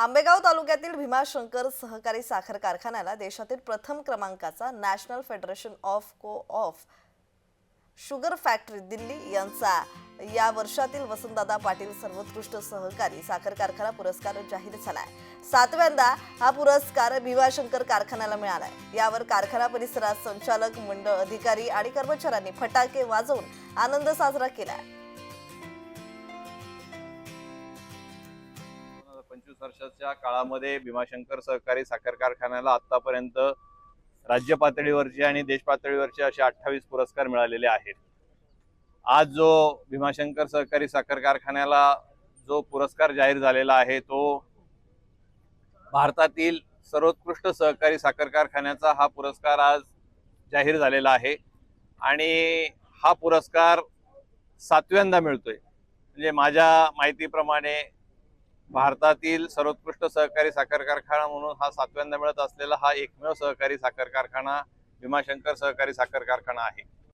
आंबेगाव तालुक्यातील भीमाशंकर सहकारी साखर कारखान्याला देशातील प्रथम क्रमांकाचा national federation of co of sugar factory Delhi यांचा. या वर्षातील वसंतदादा पाटील सर्वोत्कृष्ट सहकारी साखर कारखाना पुरस्कार जाहीर झालाय. सातव्यांदा हा पुरस्कार भीमाशंकर कारखान्याला मिळालाय. यावर कारखाना परिसरात संचालक मंडळ अधिकारी आणि कर्मचाऱ्यांनी फटाके वाजवून आनंद साजरा केलाय. पंचवीस वर्षाच्या काळामध्ये भीमाशंकर सहकारी साखर कारखान्याला आतापर्यंत राज्य पातळीवरचे आणि देश पातळीवरचे असे अठ्ठावीस पुरस्कार मिळालेले आहेत. आज जो भीमाशंकर सहकारी साखर कारखान्याला जो पुरस्कार जाहीर झालेला आहे तो भारतातील सर्वोत्कृष्ट सहकारी साखर कारखान्याचा हा पुरस्कार आज जाहीर झालेला आहे. आणि हा पुरस्कार सातव्यांदा मिळतोय. म्हणजे माझ्या माहितीप्रमाणे भारतातील सर्वोत्कृष्ट सहकारी साखर कारखाना म्हणून हा सातव्यांदा मिळत असलेला हा एकमेव सहकारी साखर कारखाना भीमाशंकर सहकारी साखर कारखाना आहे.